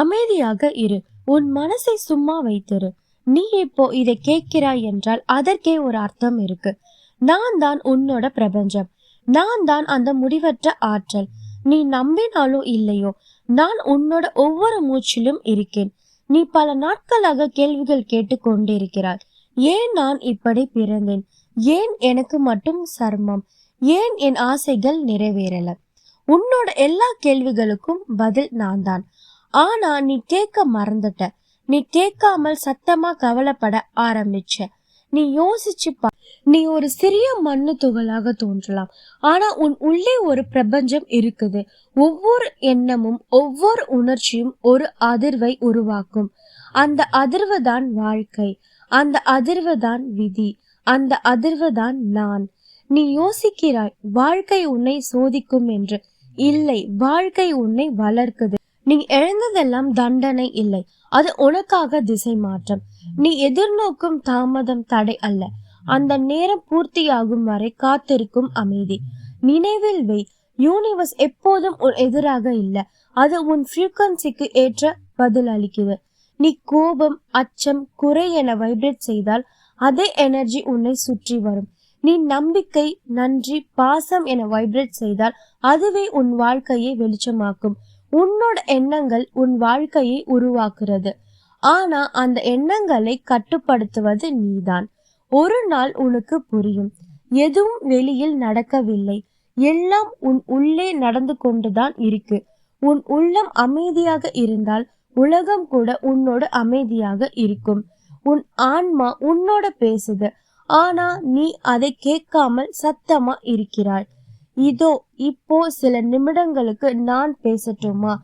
அமைதியாக இரு. உன் மனசை சும்மா வைத்திரு. நீ இப்போ இதை கேட்கிறாய் என்றால் அதற்கே ஒரு அர்த்தம் இருக்கு. நான் தான் உன்னோட பிரபஞ்சம். நான் தான் அந்த முடிவற்ற ஆற்றல். நீ நம்பினாலோ இல்லையோ நான் உன்னோட ஒவ்வொரு மூச்சிலும் இருக்கேன். நீ பல நாட்களாக கேள்விகள் கேட்டு கொண்டிருக்கிறாய். ஏன் நான் இப்படி பிறந்தேன்? ஏன் எனக்கு மட்டும் சர்மம்? ஏன் என் ஆசைகள் நிறைவேறல? உன்னோட எல்லா கேள்விகளுக்கும் பதில் நான் தான். ஆனா நீ கேட்க மறந்துட்ட. நீ கேட்காமல் சத்தமா கவலைப்பட ஆரம்பிச்ச. நீ யோசிச்சு பா நீ ஒரு சிறிய மண்ணு துகளாக தோன்றலாம். ஆனா உன் உள்ளே ஒரு பிரபஞ்சம் இருக்குது. ஒவ்வொரு எண்ணமும் ஒவ்வொரு உணர்ச்சியும் ஒரு அதிர்வை உருவாக்கும். அந்த அதிர்வு தான் வாழ்க்கை. அந்த அதிர்வு தான் விதி. அந்த அதிர்வு தான் நான். நீ யோசிக்கிறாய் வாழ்க்கை உன்னை சோதிக்கும் என்று. இல்லை வாழ்க்கை உன்னை வளர்க்குது. நீ எழுந்ததெல்லாம் தண்டனை இல்லை. அது உனக்காக திசை மாற்றம். நீ எதிர்நோக்கும் தாமதம் தடை அல்ல. அந்த நேரம் பூர்த்தியாகும் வரை காத்திருக்கும் அமைதி. நினைவில் வை. யூனிவர்ஸ் எப்போதும் உன் எதிராக இல்லை. அது உன் ஃப்ரீக்வன்சிக்கு ஏற்ற பதில் அளிக்குது நீ கோபம் அச்சம் குறை என வைப்ரேட் செய்தால் அதே எனர்ஜி உன்னை சுற்றி வரும். நீ நம்பிக்கை நன்றி பாசம் என வைப்ரேட் செய்தால் அதுவே உன் வாழ்க்கையை வெளிச்சமாக்கும். உன்னோட எண்ணங்கள் உன் வாழ்க்கையை உருவாக்குறது. ஆனா அந்த எண்ணங்களை கட்டுப்படுத்துவது நீதான். ஒரு நாள் உனக்கு புரியும். எதுவும் வெளியில் நடக்கவில்லை. எல்லாம் உன் உள்ளே நடந்து கொண்டுதான் இருக்கு. உன் உள்ளம் அமைதியாக இருந்தால் உலகம் கூட உன்னோட அமைதியாக இருக்கும். உன் ஆன்மா உன்னோட பேசுது. ஆனா நீ அதை கேட்காமல் சத்தமா இருக்கிறாய். இதோ இப்போ சில நிமிடங்களுக்கு நான் பேசட்டுமா?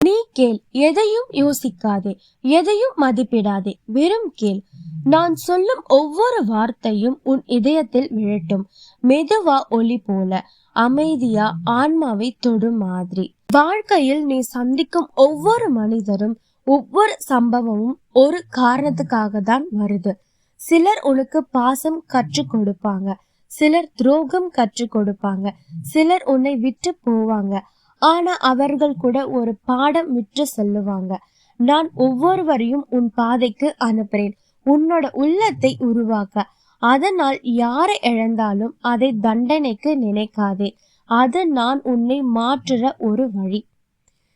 நீ கேள் எதையும் யோசிக்காதே எதையும் மதிப்பிடாதே வெறும் கேள். நான் சொல்லும் ஒவ்வொரு வார்த்தையும் உன் இதயத்தில் விழட்டும். மெதுவா ஒளி போல அமைதியா ஆன்மாவை தொடும் மாதிரி. வாழ்க்கையில் நீ சந்திக்கும் ஒவ்வொரு மனிதரும் ஒவ்வொரு சம்பவமும் ஒரு காரணத்துக்காக தான் வருது. சிலர் உனக்கு பாசம் கற்றுக் கொடுப்பாங்க. சிலர் துரோகம் கற்றுக் கொடுப்பாங்க. சிலர் உன்னை விட்டு போவாங்க. ஆனா அவர்கள் கூட ஒரு பாடம் விட்டு சொல்லுவாங்க. நான் ஒவ்வொருவரையும் உன் பாதைக்கு அனுப்புறேன். உன்னோட உள்ளத்தை உருவாக்க. அதனால் யாரை இழந்தாலும் அதை தண்டனைக்கு நினைக்காதே. அது நான் உன்னை மாற்றுற ஒரு வழி.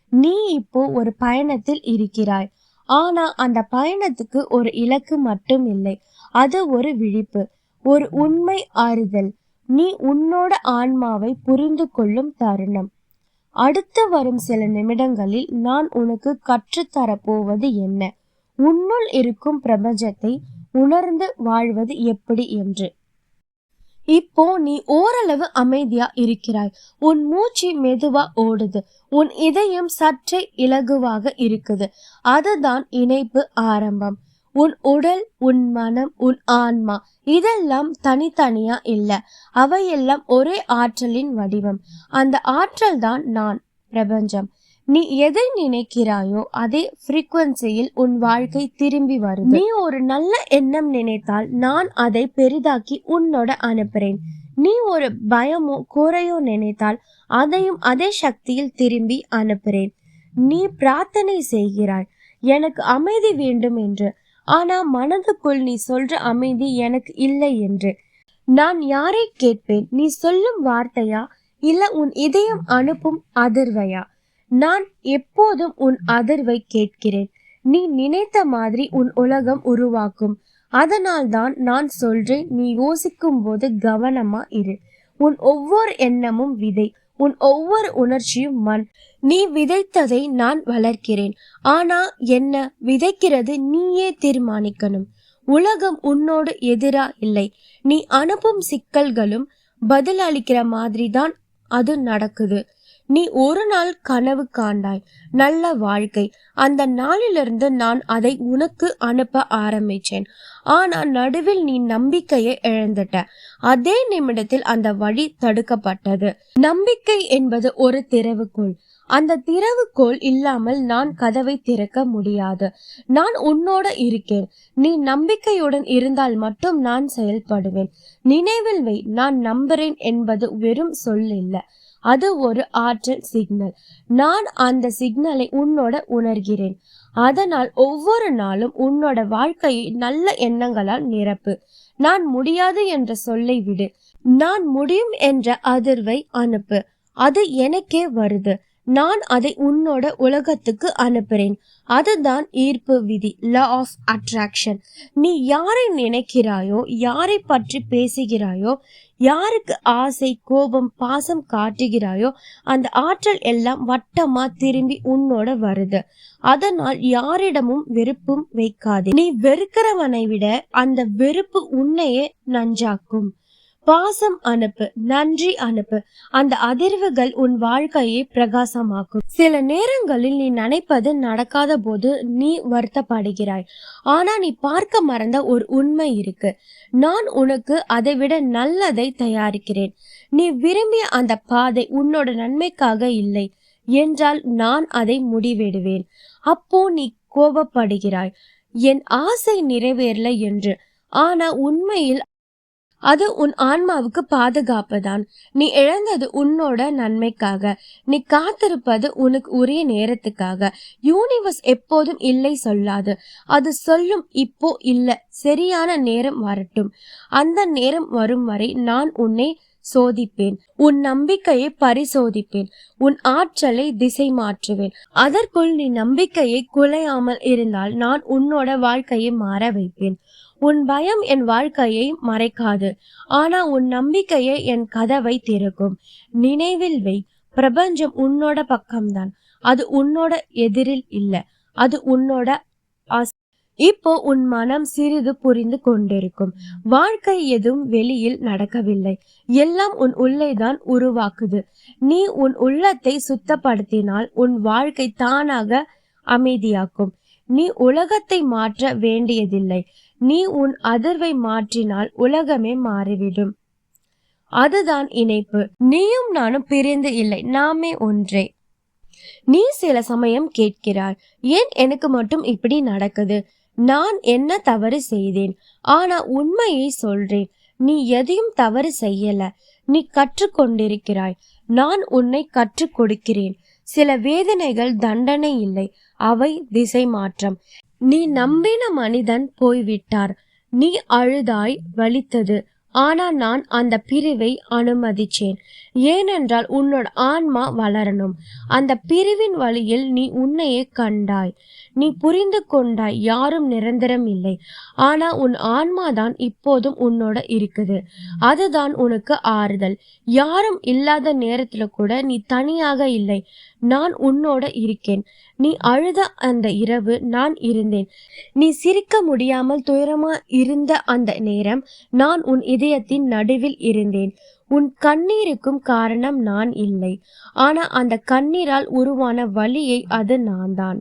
நீ இப்போ ஒரு பயணத்தில் இருக்கிறாய். ஆனா அந்த பயணத்துக்கு ஒரு இலக்கு மட்டும் இல்லை. அது ஒரு விழிப்பு. ஒரு உண்மை ஆறுதல். நீ உன்னோட ஆன்மாவை புரிந்து கொள்ளும் தருணம். அடுத்து வரும் சில நிமிடங்களில் நான் உனக்கு கற்றுத்தரப்போவது என்ன? உன்னுள் இருக்கும் பிரபஞ்சத்தை உணர்ந்து வாழ்வது எப்படி என்று. இப்போ நீ ஓரளவு அமைதியா இருக்கிறாய். உன் மூச்சு மெதுவா ஓடுது. உன் இதயம் சற்றே இலகுவாக இருக்குது. அதுதான் இணைப்பு ஆரம்பம். உன் உடல் உன் மனம் உன் ஆன்மா இதெல்லாம் தனித்தனியா இல்ல. அவையெல்லாம் ஒரே ஆற்றலின் வடிவம். அந்த ஆற்றல் தான் நான் பிரபஞ்சம். நீ எதை நினைக்கிறாயோ அதே ஃப்ரீக்வன்சியில் உன் வாழ்க்கை திரும்பி வரும் நீ ஒரு நல்ல எண்ணம் நினைத்தால் நான் அதை பெரிதாக்கி உன்னோட அனுப்புறேன். நீ ஒரு பயமோ குறையோ நினைத்தால் அதையும் அதே சக்தியில் திரும்பி அனுப்புறேன். நீ பிரார்த்தனை செய்கிறாய். எனக்கு அமைதி வேண்டும் என்று. ஆனா மனதுக்குள் நீ சொல்ற அமைதி எனக்கு இல்லை என்று. நான் யாரை கேட்பேன்? நீ சொல்லும் வார்த்தையா? இல்ல உன் இதயம் அனுப்பும் அதிர்வையா? நான் எப்போதும் உன் அதிர்வை கேட்கிறேன். நீ நினைத்த மாதிரி உன் உலகம் உருவாக்கும். அதனால்தான் நான் சொல்றேன் நீ யோசிக்கும் போது கவனமா இரு. உன் ஒவ்வொரு எண்ணமும் விதை. உன் ஒவ்வொரு உணர்ச்சியும் மண். நீ விதைத்ததை நான் வளர்க்கிறேன். ஆனா என்ன விதைக்கிறது நீயே தீர்மானிக்கணும். உலகம் உன்னோடு எதிரா இல்லை. நீ அனுப்பும் சிக்கல்களும் பதில் அளிக்கிற மாதிரி தான் அது நடக்குது. நீ ஒரு நாள் கனவு காண்டாய். நல்ல வாழ்க்கை. அந்த நாளிலிருந்து நான் அதை உனக்கு அனுப்ப ஆரம்பிச்சேன். ஆனா நடுவில் நீ நம்பிக்கையை இழந்துட்ட. அதே நிமிடத்தில் அந்த வழி தடுக்கப்பட்டது. நம்பிக்கை என்பது ஒரு திறவுகோல் அந்த திறவுகோல் இல்லாமல் நான் கதவை திறக்க முடியாது. நான் உன்னோட இருக்கேன். நீ நம்பிக்கையுடன் இருந்தால் மட்டும் நான் செயல்படுவேன். நினைவில் வை நான் நம்புறேன் என்பது வெறும் சொல் இல்லை அது ஒரு ஆற்றல் சிக்னல் நான் அந்த சிக்னலை உன்னோட உணர்கிறேன். அதனால் ஒவ்வொரு நாளும் உன்னோட வாழ்க்கையை நல்ல எண்ணங்களால் நிரப்பு. நான் முடியாது என்ற சொல்லை விடு. நான் முடியும் என்ற அதிர்வை அனுப்பு. அது எனக்கே வருது. நான் அதை உன்னோட உலகத்துக்கு அனுப்புறேன். அதுதான் ஈர்ப்பு விதி லா ஆஃப் அட்ராக்ஷன் நீ யாரை நினைக்கிறாயோ யாரை பற்றி பேசுகிறாயோ யாருக்கு ஆசை கோபம் பாசம் காட்டுகிறாயோ அந்த ஆற்றல் எல்லாம் வட்டமா திரும்பி உன்னோட வருது. அதனால் யாரிடமும் வெறுப்பும் வைக்காதே. நீ வெறுக்கிறவனை விட அந்த வெறுப்பு உன்னையே நஞ்சாக்கும். பாசம் அனுப்பு நன்றி அனுப்பு. அந்த அதிர்வுகள் உன் வாழ்க்கையை பிரகாசமாக்கும். சில நேரங்களில் நீ நினைப்பது நடக்காத போது நீ வருத்தப்படுகிறாய். ஆனா நீ பார்க்க மறந்த ஒரு உண்மை இருக்கு. நான் உனக்கு அதை விட நல்லதை தயாரிக்கிறேன். நீ விரும்பிய அந்த பாதை உன்னோட நன்மைக்காக இல்லை என்றால் நான் அதை முடிவிடுவேன். அப்போ நீ கோபப்படுகிறாய். என் ஆசை நிறைவேறல என்று. ஆனா உண்மையில் அது உன் ஆன்மாவுக்கு பாதுகாப்பு தான் நீ இழந்தது உன்னோட நன்மைக்காக. நீ காத்திருப்பது உனக்கு உரிய நேரத்துக்காக. யூனிவர்ஸ் எப்போதும் இல்லை சொல்லாது. அது சொல்லும் இப்போ இல்ல. சரியான நேரம் வரட்டும். அந்த நேரம் வரும் வரை நான் உன்னை சோதிப்பேன். உன் நம்பிக்கையை பரிசோதிப்பேன். உன் ஆற்றலை திசை மாற்றுவேன். அதற்குள் நீ நம்பிக்கையை குலையாமல் இருந்தால் நான் உன்னோட வாழ்க்கையை மாற வைப்பேன். உன் பயம் என் வாழ்க்கையை மறைக்காது. ஆனா உன் நம்பிக்கையை என் கதவை திறக்கும். நினைவில் வை. பிரபஞ்சம் உன்னோட பக்கம்தான். அது உன்னோட எதிரில் இல்ல. அது உன்னோட இப்போ உன் மனம் சிறிது புரிந்து கொண்டிருக்கும். வாழ்க்கை எதுவும் வெளியில் நடக்கவில்லை. எல்லாம் உன் உள்ளேதான் உருவாக்குது. நீ உன் உள்ளத்தை சுத்தப்படுத்தினால் உன் வாழ்க்கை தானாக அமைதியாக்கும். நீ உலகத்தை மாற்ற வேண்டியதில்லை. நீ உன் அதிர்வை மாற்றினால் உலகமே மாறிவிடும். அதுதான் இணைப்பு. நீயும் நானும் பிரிந்து இல்லை. நாமே ஒன்றே. நீ சில சமயம் கேட்கிறாய் ஏன் எனக்கு மட்டும் இப்படி நடக்குது? நான் என்ன தவறு செய்தேன்? ஆனா உண்மையை சொல்றேன். நீ எதையும் தவறு செய்யல. நீ கற்றுக்கொண்டிருக்கிறாய். நான் உன்னை கற்றுக் கொடுக்கிறேன். சில வேதனைகள் தண்டனை இல்லை. அவை திசை மாற்றம் நீ நம்பின மனிதன் போய்விட்டார். நீ அழுதாய் வலித்தது. ஆனா நான் அந்த பிரிவை அனுமதிச்சேன். ஏனென்றால் உன்னோட ஆன்மா வளரணும். அந்த பிரிவின் வழியில் நீ உன்னையே கண்டாய். நீ புரிந்து கொண்டாய் யாரும் நிரந்தரம் இல்லை. ஆனா உன் ஆன்மா தான் இப்போதும் உன்னோட இருக்குது. அதுதான் உனக்கு ஆறுதல். யாரும் இல்லாத நேரத்துல கூட நீ தனியாக இல்லை. நான் உன்னோட இருக்கேன். நீ அழுத அந்த இரவு நான் இருந்தேன். நீ சிரிக்க முடியாமல் துயரமா இருந்த அந்த நேரம் நான் உன் இதயத்தின் நடுவில் இருந்தேன். உன் கண்ணீருக்கும் காரணம் நான் இல்லை. ஆனா அந்த கண்ணீரால் உருவான வலியை அது நான் தான்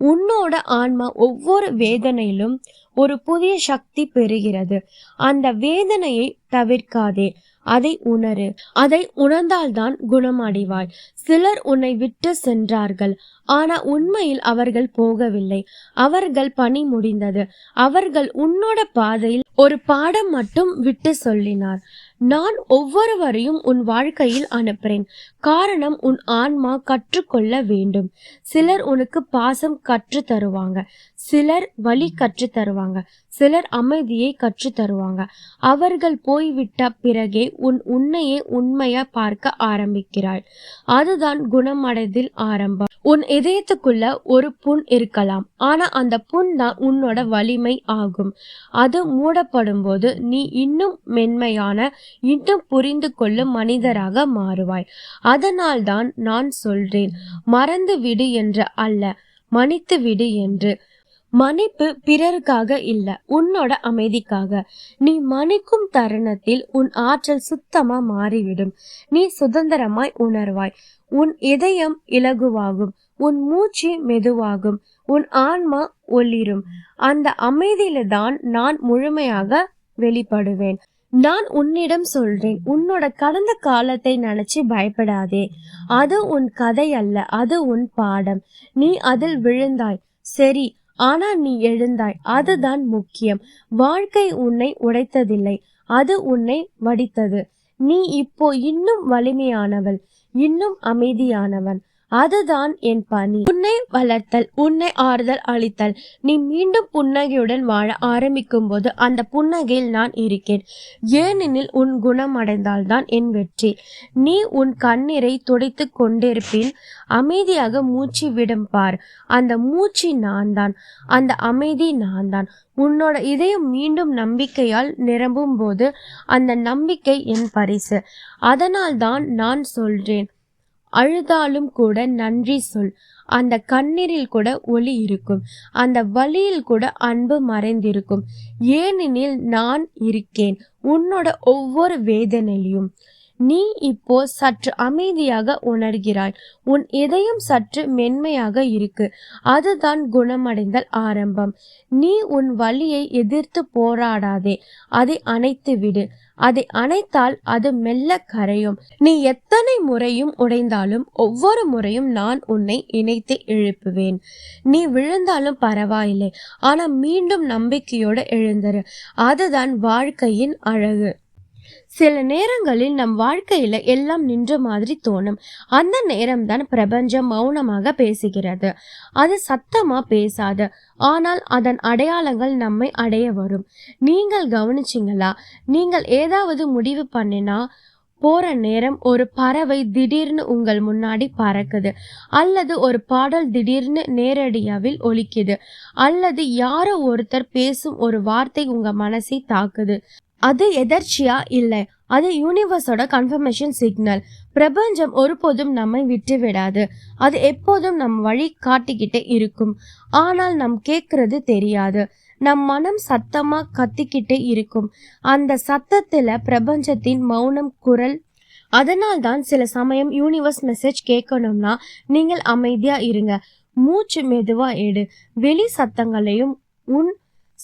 உன்னோட ஆன்மா ஒவ்வொரு வேதனையிலும் ஒரு புதிய சக்தி பெறுகிறது. அந்த வேதனையை தவிர்க்காதே. அதை உணரு. அதை உணர்ந்தால்தான் குணமடைவாய். சிலர் உன்னை விட்டு சென்றார்கள். ஆனா உண்மையில் அவர்கள் போகவில்லை. அவர்கள் பணி முடிந்தது. அவர்கள் உன்னோட பாதையில் ஒரு பாடம் மட்டும் விட்டு சொல்லினார். நான் ஒவ்வொருவரையும் உன் வாழ்க்கையில் அனுப்புறேன். காரணம் உன் ஆன்மா கற்றுக்கொள்ள வேண்டும். சிலர் உனக்கு பாசம் கற்று தருவாங்க. சிலர் வழி கற்று தருவாங்க. சிலர் அமைதியை கற்று தருவாங்க. அவர்கள் போய்விட்ட பிறகே உன் உன்னையே உண்மையா பார்க்க ஆரம்பிக்கிறாள். அதுதான் குணமடைதில் ஆரம்பம். உன் இதயத்துக்குள்ள ஒரு புண் இருக்கலாம். ஆனா அந்த புண் தான் உன்னோட வலிமை ஆகும். அது மூடப்படும் போது நீ இன்னும் மென்மையான இன்னும் புரிந்து கொள்ளும் மனிதராக மாறுவாய். அதனால்தான் நான் சொல்றேன். மறந்து விடு என்று அல்ல. மன்னித்து விடு என்று. மன்னிப்பு பிறருக்காக இல்ல உன்னோட அமைதிக்காக. நீ மன்னிக்கும் தருணத்தில் உன் ஆற்றல் சுத்தமா மாறிவிடும். நீ சுதந்திரமாய் உணர்வாய். உன் இதயம் இலகுவாகும். உன் மூச்சு மெதுவாகும். உன் ஆன்மா ஒளிரும். அந்த அமைதியில தான் நான் முழுமையாக வெளிப்படுவேன். நான் உன்னிடம் சொல்றேன். உன்னோட கடந்த காலத்தை நினைச்சு பயப்படாதே. அது உன் கதை அல்ல. அது உன் பாடம். நீ அதில் விழுந்தாய். சரி ஆனா நீ எழுந்தாய். அதுதான் முக்கியம். வாழ்க்கை உன்னை உடைத்ததில்லை. அது உன்னை வடித்தது. நீ இப்போ இன்னும் வலிமையானவள். இன்னும் அமைதியானவன். அதுதான் என் பணி. உன்னை வளர்த்தல் உன்னை ஆறுதல் அளித்தல். நீ மீண்டும் புன்னகையுடன் வாழ ஆரம்பிக்கும் போது அந்த புன்னகையில் நான் இருக்கேன். ஏனெனில் உன் குணமடைந்தால்தான் என் வெற்றி. நீ உன் கண்ணீரை துடைத்து கொண்டிருப்பின் அமைதியாக மூச்சு விடும் பார். அந்த மூச்சு நான் தான் அந்த அமைதி நான் தான் உன்னோட இதயம் மீண்டும் நம்பிக்கையால் நிரம்பும் போது அந்த நம்பிக்கை என் பரிசு. அதனால் தான் நான் சொல்றேன். அழுதாலும் கூட நன்றி சொல். அந்த கண்ணீரில் கூட ஒளி இருக்கும். அந்த வழியில் கூட அன்பு மறைந்திருக்கும். ஏனெனில் நான் இருக்கேன். உன்னோட ஒவ்வொரு வேதனையிலையும் நீ இப்போ சற்று அமைதியாக உணர்கிறாய். உன் இதயம் சற்று மென்மையாக இருக்கு. அதுதான் குணமடைந்தல் ஆரம்பம். நீ உன் வழியை எதிர்த்து போராடாதே. அதை அணைத்து விடு. அதை அணைத்தால் அது மெல்ல கரையும். நீ எத்தனை முறையும் உடைந்தாலும் ஒவ்வொரு முறையும் நான் உன்னை இணைத்து எழுப்புவேன். நீ விழுந்தாலும் பரவாயில்லை. ஆனா மீண்டும் நம்பிக்கையோடு எழுந்தரு. அதுதான் வாழ்க்கையின் அழகு. சில நேரங்களில் நம் வாழ்க்கையில எல்லாம் நின்ற மாதிரி தோணும். அந்த நேரம்தான் பிரபஞ்சம் மௌனமாக பேசுகிறது. அது சத்தமா பேசாது. ஆனால் அதன் அடையாளங்கள் நம்மை அடைய வரும். நீங்கள் கவனிச்சிங்களா? நீங்கள் ஏதாவது முடிவு பண்ணினா போற நேரம் ஒரு பறவை திடீர்னு உங்கள் முன்னாடி பறக்குது. அல்லது ஒரு பாடல் திடீர்னு நேரடியாவில் ஒலிக்குது. அல்லது யாரோ ஒருத்தர் பேசும் ஒரு வார்த்தை உங்க மனசை தாக்குது. அது எதர்ச்சியா? இல்லை. அது யூனிவர்ஸோட கன்ஃபர்மேஷன் சிக்னல் பிரபஞ்சம் ஒருபோதும் நம்மை விட்டு விடாது அது எப்போதும் நம் வழி காட்டிக்கிட்டே இருக்கும். ஆனால் நம் கேட்கறது தெரியாது. நம் மனம் சத்தமா கத்திக்கிட்டே இருக்கும். அந்த சத்தத்துல பிரபஞ்சத்தின் மௌனம் குரல் அதனால் தான் சில சமயம் யூனிவர்ஸ் மெசேஜ் கேட்கணும்னா நீங்கள் அமைதியா இருங்க. மூச்சு மெதுவா எடு. வெளி சத்தங்களையும் உன்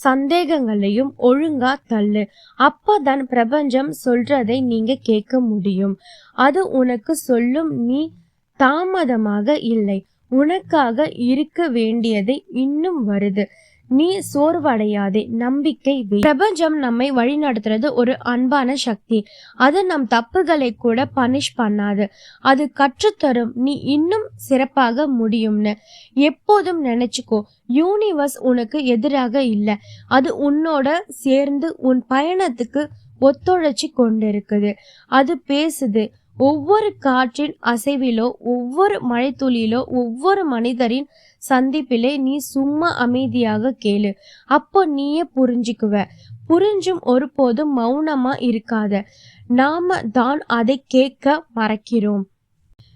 சந்தேகங்களையும் ஒழுங்கா தள்ளு. அப்பதான் பிரபஞ்சம் சொல்றதை நீங்க கேட்க முடியும். அது உனக்கு சொல்லும் நீ தாமதமாக இல்லை. உனக்காக இருக்க வேண்டியதை இன்னும் வருது. நீ சோர்வடையாதே நம்பிக்கை பிரபஞ்சம் நம்மை வழிநடத்துறது ஒரு அன்பான சக்தி. அது நம் தப்புகளை கூட பனிஷ் பண்ணாது. அது கற்றுத்தரும். நீ இன்னும் சிறப்பாக முடியும்னு. எப்போதும் நினைச்சுக்கோ யூனிவர்ஸ் உனக்கு எதிராக இல்லை. அது உன்னோட சேர்ந்து உன் பயணத்துக்கு ஒத்துழைச்சி கொண்டிருக்குது. அது பேசுது. ஒவ்வொரு காற்றின் அசைவிலோ ஒவ்வொரு மழைத்துளியிலோ ஒவ்வொரு மனிதரின் சந்திப்பிலே நீ சும்மா அமைதியாக கேளு. அப்போ நீயே புரிஞ்சுக்குவ. புரிஞ்சும் ஒருபோதும் மௌனமா இருக்காத. நாம தான் அதை கேட்க மறக்கிறோம்.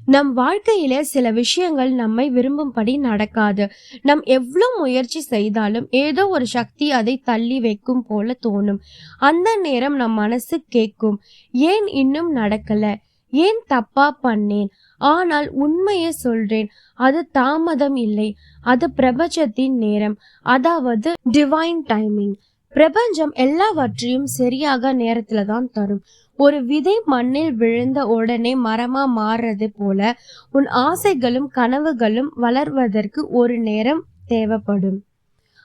நம் வாழ்க்கையில சில விஷயங்கள் நம்மை விரும்பும்படி நடக்காது. நம் எவ்வளோ முயற்சி செய்தாலும் ஏதோ ஒரு சக்தி அதை தள்ளி வைக்கும் போல தோணும். அந்த நேரம் நம் மனசு கேட்கும். ஏன் இன்னும் நடக்கல? ஏன் தப்பா பண்ணேன்? ஆனால் உண்மையை சொல்றேன் அது தாமதம் இல்லை. அது பிரபஞ்சத்தின் நேரம். அதாவது டிவைன் டைமிங் பிரபஞ்சம் எல்லாவற்றையும் சரியாக நேரத்துல தான் தரும். ஒரு விதை மண்ணில் விழுந்த உடனே மரமா மாறுறது போல உன் ஆசைகளும் கனவுகளும் வளர்வதற்கு ஒரு நேரம் தேவைப்படும்.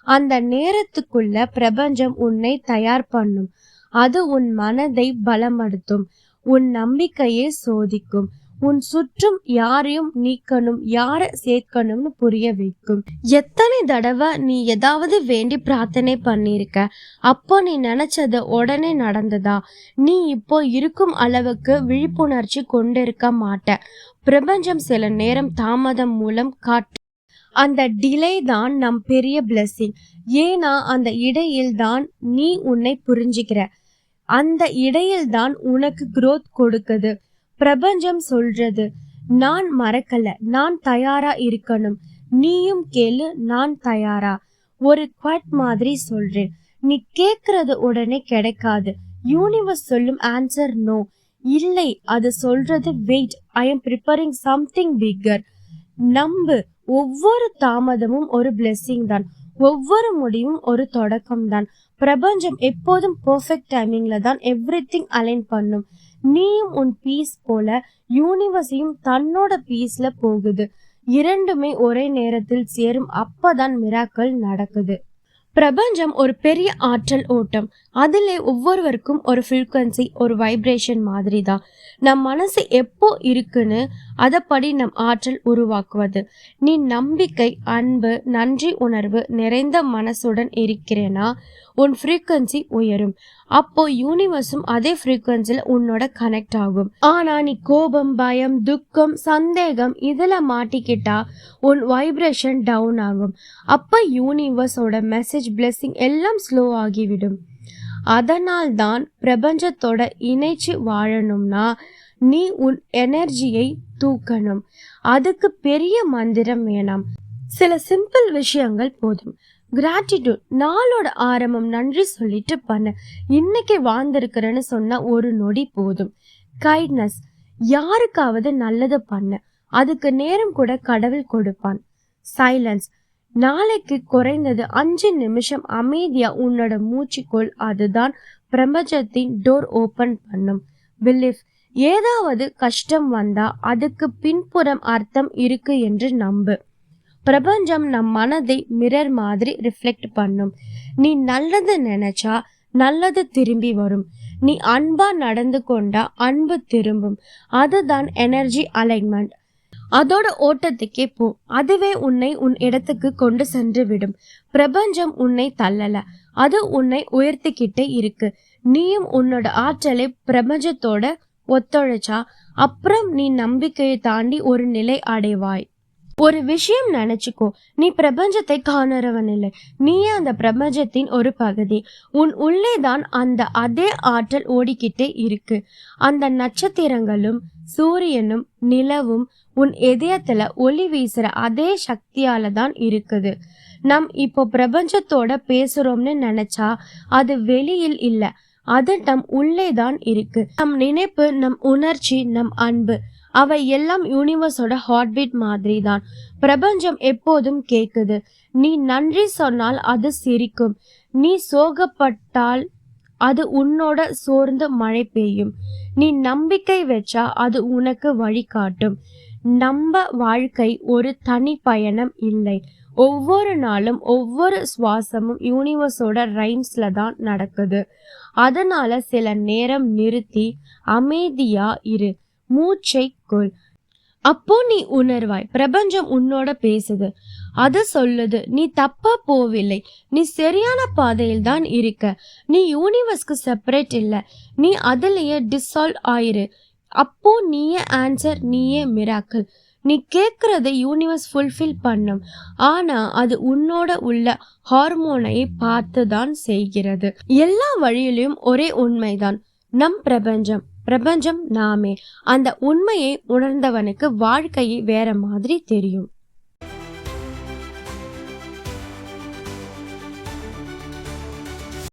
அந்த நேரத்துக்குள்ள பிரபஞ்சம் உன்னை தயார் பண்ணும். அது உன் மனதை பலமடுத்தும் உன் நம்பிக்கையை சோதிக்கும். உன் சுற்றும் யாரையும் நீக்கணும் யார சேர்க்கணும்னு புரிய வைக்கும். எத்தனை தடவை நீ ஏதாவது வேண்டி பிரார்த்தனை பண்ணியிருக்க? அப்போ நீ நினைச்சது உடனே நடந்ததா? நீ இப்போ இருக்கும் அளவுக்கு விழிப்புணர்ச்சி கொண்டிருக்க மாட்ட. பிரபஞ்சம் சில நேரம் தாமதம் மூலம் காட்டு. அந்த டிலே தான் நம் பெரிய பிளெஸிங் ஏன்னா அந்த இடையில் தான் நீ உன்னை புரிஞ்சுக்கிற. அந்த இடையில்தான் உனக்கு குரோத் கொடுக்குது. பிரபஞ்சம் சொல்றது நான் மறக்கல நான் தயாரா இருக்கணும். நீயும் கேளு நான் தயாரா. ஒரு குவாட் மாதிரி சொல்றேன். நீ கேக்குறது உடனே கிடைக்காது. யூனிவர்ஸ் சொல்லும் ஆன்சர் நோ இல்லை அது சொல்றது wait I am preparing something bigger நம்பு ஒவ்வொரு தாமதமும் ஒரு பிளெஸ்ஸிங் தான். ஒவ்வொரு முடிவும் ஒரு தொடக்கம் தான் பிரபஞ்சம் எப்போதும் பர்ஃபெக்ட் டைமிங்ல தான் எவ்ரி திங் அலைன் பண்ணும். நீயும் உன் பீஸ் போல யூனிவர்ஸையும் தன்னோட பீஸ்ல போகுது. இரண்டுமே ஒரே நேரத்தில் சேரும். அப்பதான் மிராக்கள் நடக்குது. பிரபஞ்சம் ஒரு பெரிய ஆற்றல் ஓட்டம். அதிலே ஒவ்வொருவருக்கும் ஒரு ஃப்ரீக்வன்சி ஒரு வைப்ரேஷன் மாதிரி தான் நம் மனசு எப்போ இருக்குன்னு அதைப்படி நம் ஆற்றல் உருவாக்குவது. நீ நம்பிக்கை அன்பு நன்றி உணர்வு நிறைந்த மனசுடன் இருக்கிறேனா? உன் ஃப்ரீக்வன்சி உயரும். அப்போ யூனிவர்ஸும் அதே ஃப்ரீக்வன்சியில் உன்னோட கனெக்ட் ஆகும். ஆனா நீ கோபம் பயம் துக்கம் சந்தேகம் இதில் மாட்டிக்கிட்டா உன் வைப்ரேஷன் டவுன் ஆகும். அப்போ யூனிவர்ஸோட மெசேஜ் பிளெஸ்ஸிங் எல்லாம் ஸ்லோ ஆகிவிடும். அதனால் தான் பிரபஞ்சத்தோட இணைச்சு வாழணும்னா நீ உன் எனர்ஜியை தூக்கணும். அதுக்கு பெரிய மந்திரம் வேணாம். சில சிம்பிள் விஷயங்கள் போதும். கிராட்டிடியூட் நாளோட ஆரம்பம் நன்றி சொல்லிட்டு பண்ண. இன்னைக்கு வாழ்ந்திருக்கிறேன்னு சொன்ன ஒரு நொடி போதும். கைட்னஸ் யாருக்காவது நல்லது பண்ண. அதுக்கு நேரம் கூட கடவுள் கொடுப்பான். சைலன்ஸ் நாளைக்கு குறைந்தது அஞ்சு நிமிஷம் அமைதியா உன்னோட மூச்சுக்குள் அதுதான். பிரபஞ்சத்தின் டோர் ஓபன் பண்ணும். பிலீஃப் ஏதாவது கஷ்டம் வந்தா அதுக்கு பின்புறம் அர்த்தம் இருக்கு என்று நம்பு. பிரபஞ்சம் நம் மனதை மிரர் மாதிரி ரிஃப்ளெக்ட் பண்ணும். நீ நல்லது நினைச்சா நல்லது திரும்பி வரும். நீ அன்பா நடந்து கொண்டா அன்பு திரும்பும். அதுதான் எனர்ஜி அலைன்மெண்ட் அதோட ஓட்டத்துக்கே போ. அதுவே உன்னை உன் இடத்துக்கு கொண்டு சென்று விடும். பிரபஞ்சம் உன்னை தள்ளல. அது உன்னை உயர்த்திக்கிட்டே இருக்கு. நீயும் உன்னோட ஆற்றலை பிரபஞ்சத்தோட ஒத்துழைச்சா அப்புறம் நீ நம்பிக்கையை தாண்டி ஒரு நிலை அடைவாய். ஒரு விஷயம் நினைச்சுக்கோ. நீ பிரபஞ்சத்தை காணறவன் இல்லை. நீயே அந்த பிரபஞ்சத்தின் ஒரு பகுதி. உன் உள்ளே தான் அந்த அதே ஆற்றல் ஓடிக்கிட்டே இருக்கு. அந்த நட்சத்திரங்களும் சூரியனும் நிலவும் உன் இதயத்துல ஒளி வீசுற அதே சக்தியால தான் இருக்குது. நம் இப்போ பிரபஞ்சத்தோட பேசுறோம்னு நினைச்சா அது வெளியில் இல்ல. அது நம் உள்ளே தான் இருக்கு. நம் நினைப்பு நம் உணர்ச்சி நம் அன்பு. அவை எல்லாம் யூனிவர்ஸோட ஹார்ட்பீட் மாதிரி தான் பிரபஞ்சம் எப்போதும் கேக்குது நீ நன்றி சொன்னால் அது சிரிக்கும். நீ சோகப்பட்டால் அது உன்னோட சோர்ந்து மழை பெய்யும். நீ நம்பிக்கை வச்சா அது உனக்கு வழிகாட்டும். நம்ப வாழ்க்கை ஒரு தனி பயணம் இல்லை. ஒவ்வொரு நாளும் ஒவ்வொரு சுவாசமும் யூனிவர்ஸோட ரைம்ஸ்ல தான் நடக்குது. அதனால சில நேரம் நிறுத்தி அமைதியா இரு. மூச்சை கொள் அப்போ நீ உணர்வாய் பிரபஞ்சம் உன்னோட பேசுது. அது சொல்லுது நீ தப்பா போவில்லை. நீ சரியான பாதையில் தான் இருக்க. நீ யூனிவர்ஸ்க்கு செப்பரேட் இல்லை. நீ அதுலயே டிசால்வ் ஆயிரு. அப்போ நீயே ஆன்சர் நீயே மிராக்கிள் நீ கேட்கறத யூனிவர்ஸ் ஃபுல்ஃபில் பண்ணும். ஆனா அது உன்னோட உள்ள ஹார்மோனை பார்த்து தான் செய்கிறது. எல்லா வழியிலும் ஒரே உண்மைதான். நம் பிரபஞ்சம் பிரபஞ்சம் நாமே. அந்த உண்மையை உணர்ந்தவனுக்கு வாழ்க்கையை வேற மாதிரி தெரியும்.